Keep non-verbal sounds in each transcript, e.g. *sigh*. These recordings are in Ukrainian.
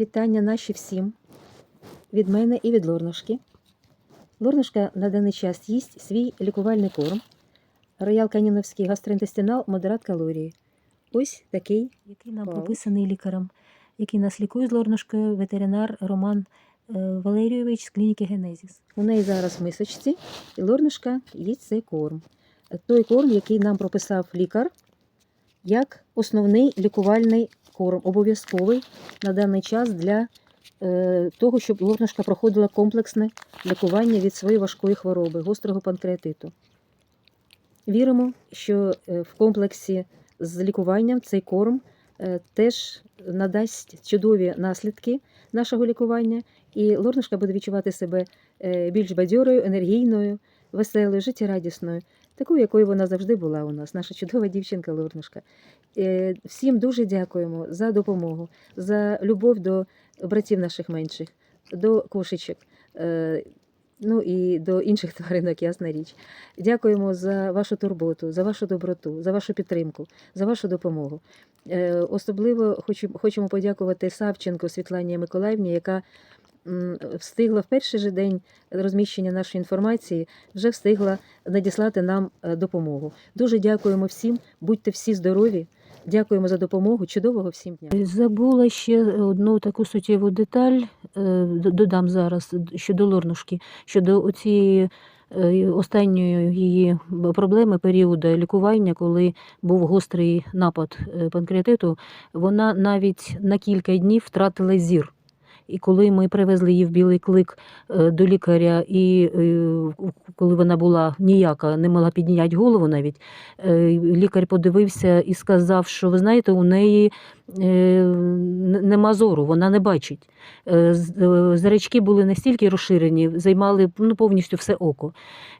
Вітання наші всім від мене і від Лорнушки. Лорнушка на даний час їсть свій лікувальний корм. Роял Каніновський гастроінтестинал модерат калорії. Ось такий, який нам прописаний лікарем, який нас лікує з Лорнушкою, ветеринар Роман е, Валерійович з клініки Генезіс. У неї зараз в мисочці, і Лорнушка їсть цей корм. Той корм, який нам прописав лікар, як основний лікувальний корм, обов'язковий на даний час для е, того, щоб Лорнушка проходила комплексне лікування від своєї важкої хвороби, гострого панкреатиту. Віримо, що е, в комплексі з лікуванням цей корм е, теж надасть чудові наслідки нашого лікування, і Лорнушка буде відчувати себе більш бадьорою, енергійною, веселою, життєрадісною, такою, якою вона завжди була у нас, наша чудова дівчинка Лорнушка. Е, Всім дуже дякуємо за допомогу, за любов до братів наших менших, до кошечок. е, Ну і до інших тваринок, ясна річ. Дякуємо за вашу турботу, за вашу доброту, за вашу підтримку, за вашу допомогу. Е, Особливо хочу, хочемо подякувати Савченко Світлані Миколаївні, яка встигла в перший же день розміщення нашої інформації, вже встигла надіслати нам е, допомогу. Дуже дякуємо всім, будьте всі здорові. Дякуємо за допомогу. Чудового всім дня. Забула ще одну таку суттєву деталь, е, додам зараз щодо Лорнушки, щодо оцієї е, останньої її проблеми періоду лікування, коли був гострий напад панкреатиту, вона навіть на кілька днів втратила зір. І коли ми привезли її в білий клик е, до лікаря, і е, коли вона була ніяка, не могла підняти голову навіть, е, лікар подивився і сказав, що ви знаєте, у неї нема зору, вона не бачить. Е, е, Зрачки були настільки розширені, займали ну, повністю все око.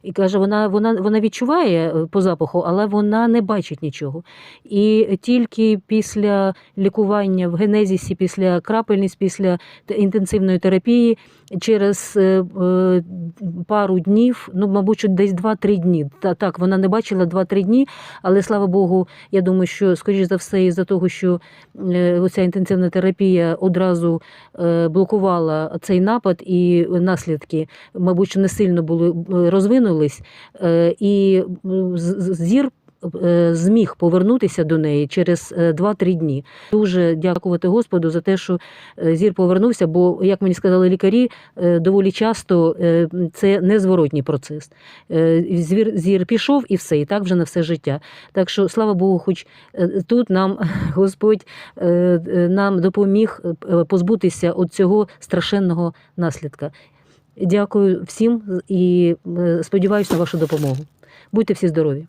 І каже, вона, вона, вона відчуває е, по запаху, але вона не бачить нічого. І тільки після лікування в генезісі, після крапельниць, після інтенсивної терапії, через е, е, пару днів, ну, мабуть, десь 2-3 дні. Так, вона не бачила 2-3 дні, але слава Богу, я думаю, що, скоріш за все, із-за того, що е, оця інтенсивна терапія одразу е, блокувала цей напад, і наслідки, мабуть, не сильно були е, розвинулись, е, і зір. Е, Зміг повернутися до неї через е, 2-3 дні. Дуже дякувати Господу за те, що е, зір повернувся, бо, як мені сказали лікарі, е, доволі часто е, це незворотній процес. Е, Звір, зір пішов і все, і так вже на все життя. Так що, слава Богу, хоч е, тут нам *laughs* Господь е, е, нам допоміг е, позбутися от цього страшенного наслідка. Дякую всім і е, сподіваюся на вашу допомогу. Будьте всі здорові.